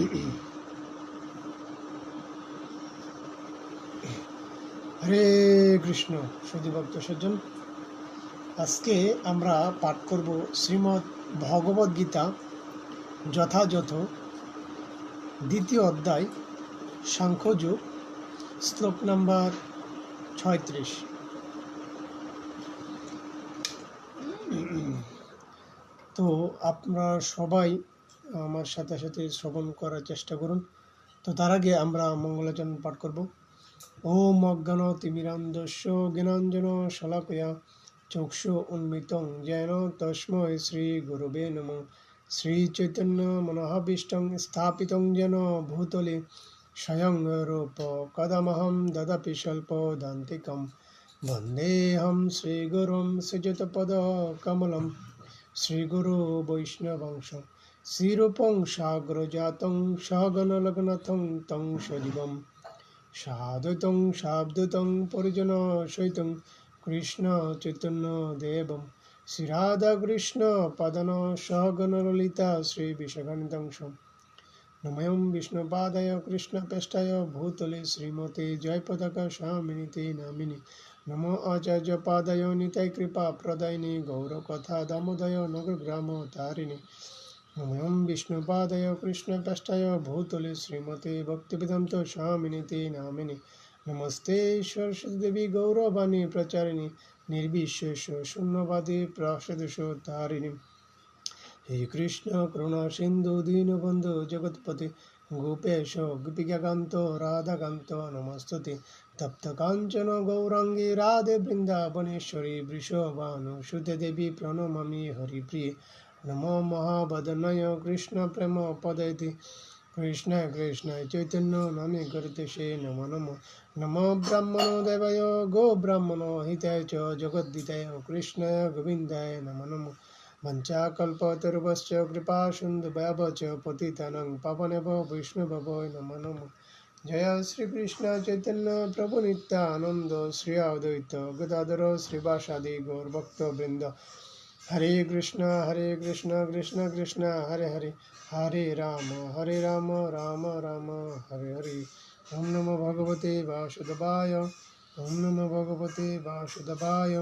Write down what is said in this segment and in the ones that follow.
হরে কৃষ্ণ সুধী ভক্ত সজ্জন। আজকে আমরা পাঠ করব শ্রীমৎ ভগবদ গীতা যথাযথ দ্বিতীয় অধ্যায় সাংখ্যযোগ শ্লোক নাম্বার ছয়ত্রিশ। তো আপনারা সবাই আমার সাথে সাথে শ্রবণ করার চেষ্টা করুন। তো তার আগে আমরা মঙ্গলাচরণ পাঠ করব। ওম অজ্ঞান তিমিরান্ধস্য জ্ঞানাঞ্জন শলাকয়া চক্ষু উন্মিতং যেন তস্ময় শ্রী গুরুবে নম। শ্রী চৈতন্য মনোহাভীষ্টং স্থাপিতং যেন ভূতলে স্বয়ং রূপ কদমহম দদপি স্বল্প দান্তিকম। বন্দেহম শ্রীগুরুম সৃজতপদ কমলম। শ্রীগুরু শ্রীরূপং সাগ্রজাতং সগণলগ্নথং তং সজীবম সাধুতং সাবদূতং পরিজন সহিতং কৃষ্ণ চৈতন্য দেবম শ্রীরাধা কৃষ্ণ পদন সহগণললিতা শ্রী বিশ্বগণিতংশ নময়ম বিষ্ণুপাদায় কৃষ্ণপেষ্টায় ভূতলে শ্রীমতে জয়পতাকা স্বামিনীতে নামিনী নমো আচার্য পাদায় নিতাই কৃপা প্রদায়িনী গৌরকথা দামোদয় নগরগ্রাম তারিণী নময়ম বিষ্ণুপাদায় কৃষ্ণপেষ্টায় ভূতলে শ্রীমতে ভক্তিবেদান্ত স্বামিনীতে নামিনী নমস্তে সরস্বতী দেবী গৌরবাণী প্রচারিণী নির্বিশেষ শূন্যবাদী প্রসদশ তারিণী হে কৃষ্ণ করুণা সিন্ধু দীনবন্ধু জগৎপতি গোপেশ গোপিকাকান্ত রাধাকান্ত নমস্তুতে তপ্ত কাঞ্চন গৌরাঙ্গী রাধে বৃন্দাবনেশ্বরী বৃষভানু সুতে দেবী প্রণমামি হরিপ্রিয়ে নমো মহাবদনয় কৃষ্ণ প্রেম পদয়তি কৃষ্ণ কৃষ্ণ চৈতন্য নামে করতে সে নমো নমো নমো ব্রাহ্মণো দেবায় গো ব্রাহ্মণো হিতায় চ জগদ্দিতায় কৃষ্ণায় গোবিন্দায় নমো নমো वञ्चाकल्पतरुभश्च कृपा सिन्धुभ्यव च पतितानं पावनेव वैष्णवव नमो नमः जय श्रीकृष्ण चैतन्य प्रभु नित्यानन्द श्री अद्वैत गदाधर श्रीवासादि হরে কৃষ্ণ হরে কৃষ্ণ কৃষ্ণ কৃষ্ণ, হরে হরে হরে রাম হরে রাম রাম রাম, হরে হরে। ওম নম ভগবতে বাসুদেবায়, ওম নম ভগবতে বাসুদেবায়,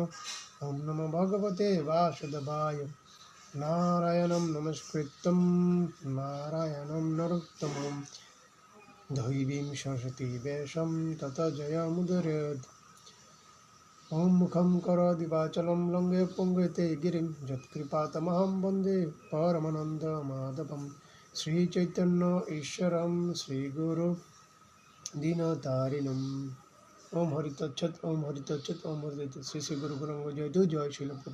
ওম নম ভগবতে বাসুদেবায়। নারায়ণম নমস্কৃত্যম, নারায়ণম নরোত্তমম। দৈবীম সরস্বতী বেশম, তত জয়মুদরদ ওম মুখম কর দিবাচলম লঙ্গে পঙ্গতে গিরি যৎকৃপাতমহম বন্দে পরমানন্দ মাধবম শ্রীচৈতন্য ঈশ্বরম শ্রীগুরু দীনতারিণম ওম হরিতচ্ছত ওম হরিতচ্ছত ওম হরিত শ্রী শ্রী গুরু গুরঙ্গ জয় তু জয় শিলপুর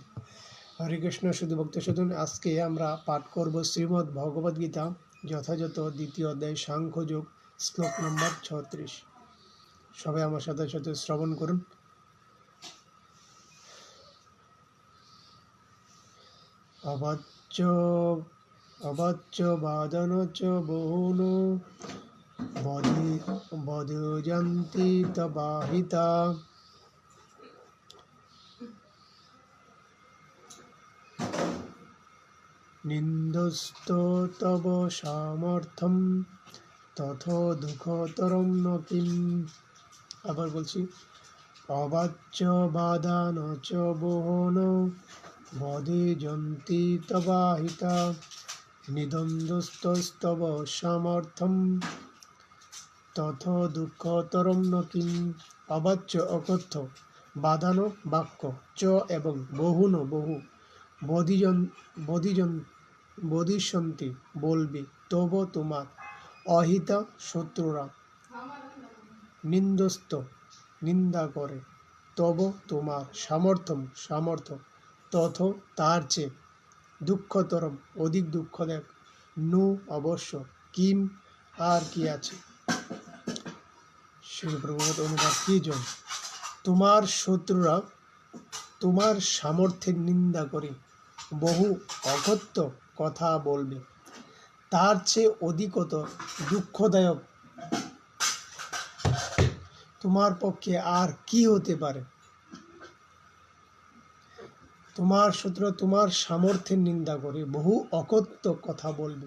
হরে কৃষ্ণ শুধু ভক্ত শুধুন আজকে আমরা পাঠ করব শ্রীমদ্ ভগবদ্গীতা যথাযথ দ্বিতীয় অধ্যায় সাংখ্যযোগ শ্লোক নম্বর ছত্রিশ। সবাই আমার সাথে সাথে শ্রবণ করুন। অবাচ্য অবাচ্য বাদন চ বহুন বধি বধুজন্তি তবাহিতা নিন্দস্ত তব সামর্থ্যম তথ দুঃখতরম ন আবার বলছি, অবাচ্য বাদান চ বহন। বধে জন্তি তবাহিতা নিদন্দস্তস্তব সামর্থ্যম, তথ দুঃখতরম ন কিম অবাচ্য অকথ্য, বাদানো বাক্য, চ এবং বহুন বহু বধিজন বধিজন বধিষ্যন্তি বলবি, তব তোমার অহিত শত্রুরা। নিন্দস্ত, নিন্দা করে, তব তোমার সামর্থ্যম, সামর্থ্য। তথ তার চেয়ে দুঃখতরম, অধিক দুঃখ দেখ নু অবশ্য কিম আর কি আছে? শিবপ্রভুত অনুবাদ, কি জন তোমার শত্রুরা তোমার সামর্থ্যের নিন্দা করে বহু অগত্য কথা বলবে। তার চেয়ে অধিকতর দুঃখদায়ক তোমার পক্ষে আর কি হতে পারে? তোমার শত্রু তোমার সামর্থ্যের নিন্দা করে, বহু অকথ্য কথা বলবে।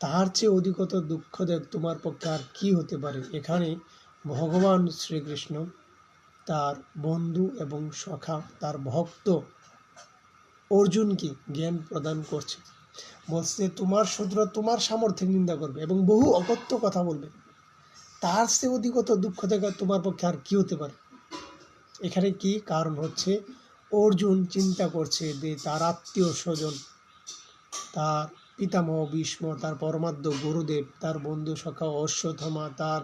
তার চেয়ে অধিকতর দুঃখদায়ক তোমার পক্ষে আর কি হতে পারে? এখানে ভগবান শ্রীকৃষ্ণ, তার বন্ধু এবং সখা, তার ভক্ত অর্জুনকে জ্ঞান প্রদান করছে। বলছে, তোমার শত্রুরা তোমার সামর্থ্যের নিন্দা করবে এবং বহু অকথ্য কথা বলবে। তার সে অধিকত দুঃখ দেখা তোমার পক্ষে আর কি হতে পারে? এখানে কি কারণ হচ্ছে? অর্জুন চিন্তা করছে যে তার আত্মীয় স্বজন, তার পিতামহ ভীষ্ম, তার পরমাদ্য গুরুদেব, তার বন্ধু সখা অশ্বত্থমা, তার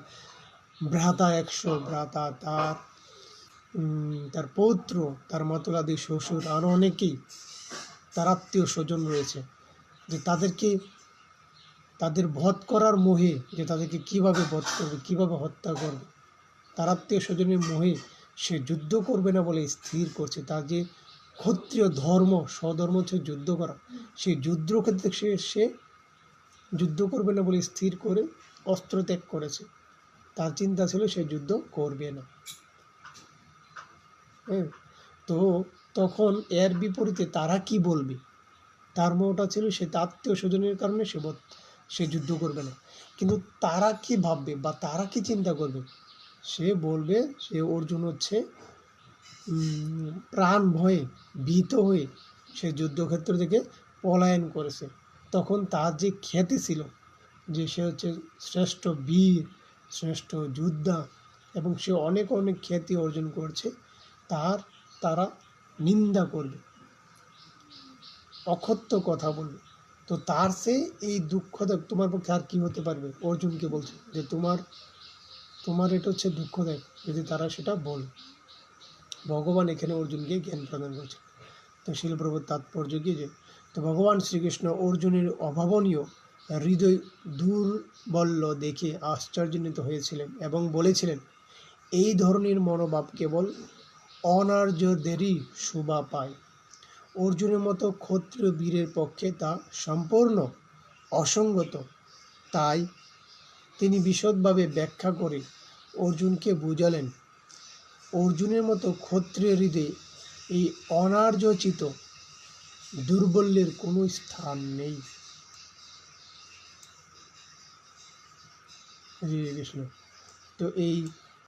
ভ্রাতা একশো ভ্রাতা, তার তার পৌত্র, তার মাতুলাদি শ্বশুর আরও অনেকেই তার আত্মীয় স্বজন রয়েছে। যে তাদেরকে, তাদের বধ করার মোহে, যে তাদেরকে কীভাবে বধ করবে, কীভাবে হত্যা করবে, তার আত্মীয় স্বজনের মোহে সে যুদ্ধ করবে না বলে স্থির করছে। তার যে ক্ষত্রিয় ধর্ম, স্বধর্ম হচ্ছে যুদ্ধ করা। সেই যুদ্ধক্ষেত্রে সে সে যুদ্ধ করবে না বলে স্থির করে অস্ত্র ত্যাগ করেছে। তার চিন্তা ছিল সে যুদ্ধ করবে না। হ্যাঁ তো তখন এর বিপরীতে তারা কি বলবে? তার মোটা ছিল সে আত্মীয় স্বজনের কারণে সে সে যুদ্ধ করবে না। কিন্তু তারা কি ভাববে বা তারা কি চিন্তা করবে? সে বলবে, সে অর্জুন হচ্ছে প্রাণ ভয়ে, ভীত হয়ে সে যুদ্ধক্ষেত্র থেকে পলায়ন করেছে। তখন তার যে খ্যাতি ছিল, যে সে হচ্ছে শ্রেষ্ঠ বীর, শ্রেষ্ঠ যোদ্ধা এবং সে অনেক অনেক খ্যাতি অর্জন করছে, তার, তারা নিন্দা করবে। অক্ষত্য কথা বলবে। তো তার সে এই দুঃখদায়ক তোমার পক্ষে আর কি হতে পারবে? অর্জুনকে বলছে যে তোমার তোমার এটা হচ্ছে দুঃখদায়ক যদি তারা সেটা বলে। ভগবান এখানে অর্জুনকে জ্ঞান প্রদান করছে তো শিলপ্রভুর তাৎপর্য কি যে, তো ভগবান শ্রীকৃষ্ণ অর্জুনের অভাবনীয় হৃদয় দুর্বল্য দেখে আশ্চর্যান্বিত হয়েছিলেন এবং বলেছিলেন, এই ধরনের মনোভাব কেবল অনার্যদেরই শোভা পায়। অর্জুনের মতো ক্ষত্রিয় বীরের পক্ষে তা সম্পূর্ণ অসঙ্গত। তাই তিনি বিশদভাবে ব্যাখ্যা করে অর্জুনকে বুঝালেন। অর্জুনের মতো ক্ষত্রিয় হৃদয়ে এই অনার্যচিত দুর্বল্যের কোনো স্থান নেই। কৃষ্ণ, তো এই